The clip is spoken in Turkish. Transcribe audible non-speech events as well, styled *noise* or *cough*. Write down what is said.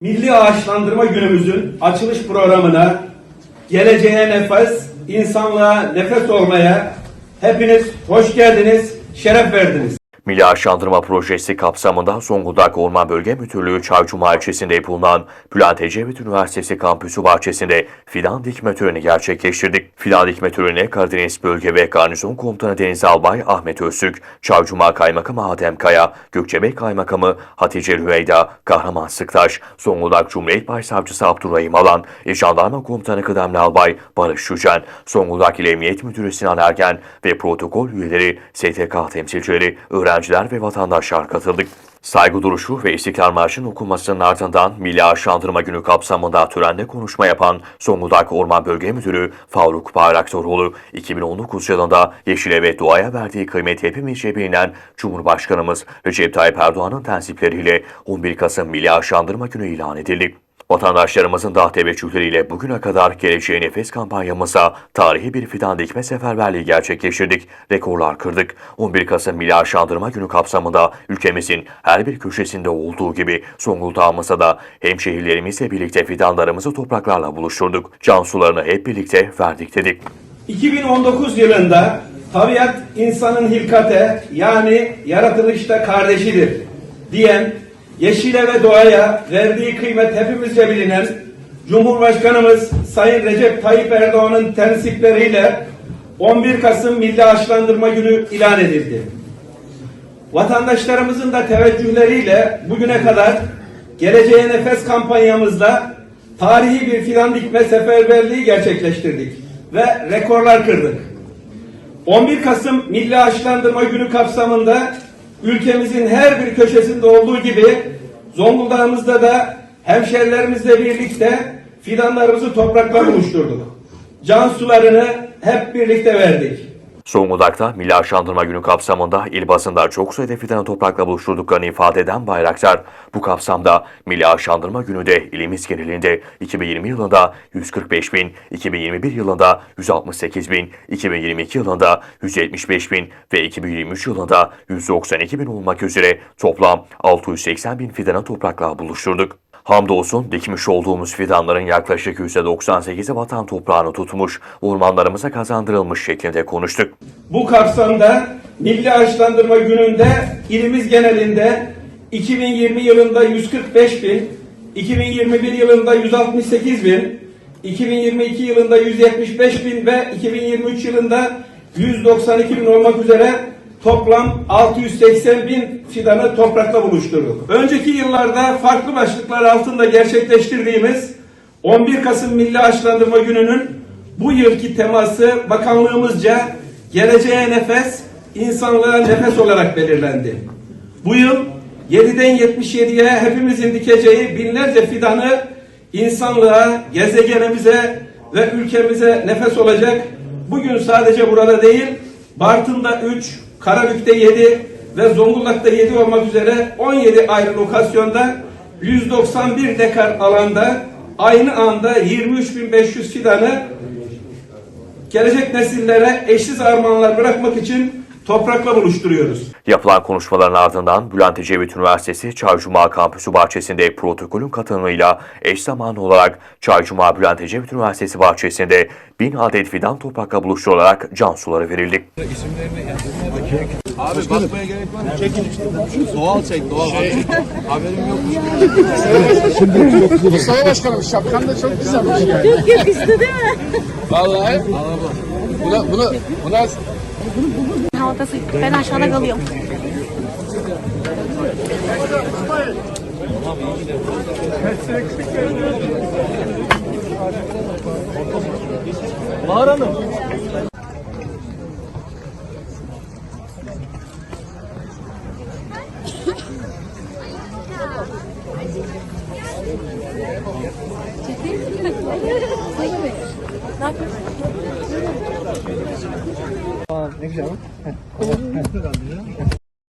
Milli Ağaçlandırma Günümüzün açılış programına geleceğe nefes, insanlığa nefes olmaya hepiniz hoş geldiniz, şeref verdiniz. Milli Ağaçlandırma Projesi kapsamında Zonguldak Orman Bölge Müdürlüğü Çaycuma ilçesinde bulunan Bülent Ecevit Üniversitesi kampüsü bahçesinde fidan dikme töreni gerçekleştirdik. Fidan dikme törenine Karadeniz Bölge ve Garnizon Komutanı Deniz Albay Ahmet Öztürk, Çaycuma Kaymakamı Adem Kaya, Gökçebek Kaymakamı Hatice Rüveyda, Kahraman Sıktaş, Zonguldak Cumhuriyet Başsavcısı Abdurrahim Alan, İl Jandarma Komutanı Kıdemli Albay Barış Şücen, Zonguldak İl Emniyet Müdürü Sinan Ergen ve protokol üyeleri, STK temsilcileri, öğrenciler ve vatandaşlar katıldık. Saygı duruşu ve İstiklal Marşı'nın okunmasının ardından Milli Ağaçlandırma Günü kapsamında törende konuşma yapan Zonguldak Orman Bölge Müdürü Faruk Bayraktoroğlu, 2019 yılında Yeşile ve Doğaya verdiği kıymet hepimizce bilinen Cumhurbaşkanımız Recep Tayyip Erdoğan'ın tensipleriyle 11 Kasım Milli Ağaçlandırma Günü ilan edildi. Vatandaşlarımızın da teveccühleriyle bugüne kadar Geleceğe Nefes kampanyamıza tarihi bir fidan dikme seferberliği gerçekleştirdik, rekorlar kırdık. 11 Kasım Milli Ağaçlandırma Günü kapsamında ülkemizin her bir köşesinde olduğu gibi Zonguldak'ımızda da hemşehrilerimizle birlikte fidanlarımızı topraklarla buluşturduk. Can sularını hep birlikte verdik dedik. 2019 yılında tabiat insanın hilkate yani yaratılışta kardeşidir diyen yeşile ve doğaya verdiği kıymet hepimizce bilinen Cumhurbaşkanımız Sayın Recep Tayyip Erdoğan'ın tensipleriyle 11 Kasım Milli Ağaçlandırma Günü ilan edildi. Vatandaşlarımızın da teveccühleriyle bugüne kadar Geleceğe Nefes kampanyamızda tarihi bir fidan dikme seferberliği gerçekleştirdik ve rekorlar kırdık. 11 Kasım Milli Ağaçlandırma Günü kapsamında ülkemizin her bir köşesinde olduğu gibi Zonguldak'ımızda da hemşerilerimizle birlikte fidanlarımızı toprakla buluşturduk. Can sularını hep birlikte verdik. Zonguldak'ta Milli Ağaçlandırma Günü kapsamında il basında çok sayıda fidanı toprakla buluşturduklarını ifade eden Bayraktar, bu kapsamda Milli Ağaçlandırma Günü de ilimiz genelinde 2020 yılında 145 bin, 2021 yılında 168 bin, 2022 yılında 175 bin ve 2023 yılında 192 bin olmak üzere toplam 680 bin fidanı toprakla buluşturduk. Hamdolsun dikmiş olduğumuz fidanların yaklaşık %98'i vatan toprağını tutmuş, ormanlarımıza kazandırılmış şeklinde konuştuk. Bu kapsamda Milli Ağaçlandırma Günü'nde ilimiz genelinde 2020 yılında 145 bin, 2021 yılında 168 bin, 2022 yılında 175 bin ve 2023 yılında 192 bin olmak üzere toplam 680 bin fidanı toprakla buluşturduk. Önceki yıllarda farklı başlıklar altında gerçekleştirdiğimiz 11 Kasım Milli Ağaçlandırma Günü'nün bu yılki teması bakanlığımızca geleceğe nefes, insanlığa nefes olarak belirlendi. Bu yıl 7'den 77'ye hepimizin dikeceği binlerce fidanı insanlığa, gezegenimize ve ülkemize nefes olacak. Bugün sadece burada değil, Bartın'da 3, Karabük'te 7 ve Zonguldak'ta 7 olmak üzere 17 ayrı lokasyonda 191 dekar alanda aynı anda 23.500 fidanı gelecek nesillere eşsiz armağanlar bırakmak için toprakla buluşturuyoruz. Yapılan konuşmaların ardından Bülent Ecevit Üniversitesi Çaycuma Kampüsü bahçesinde protokolün katılımıyla eş zamanlı olarak Çaycuma Bülent Ecevit Üniversitesi bahçesinde bin adet fidan toprakla buluşturularak can suları verildi. Abi bakmaya gerek var mı? Çekin işte. Doğal çek, doğal. Haberim yokmuş. Mustafa Başkanım şapkan da çok güzelmiş yani. Yok yok istedi mi? Vallahi. Buna, buna, buna Havadası ben aşağıda kalıyorum. *laughs* ne güzel.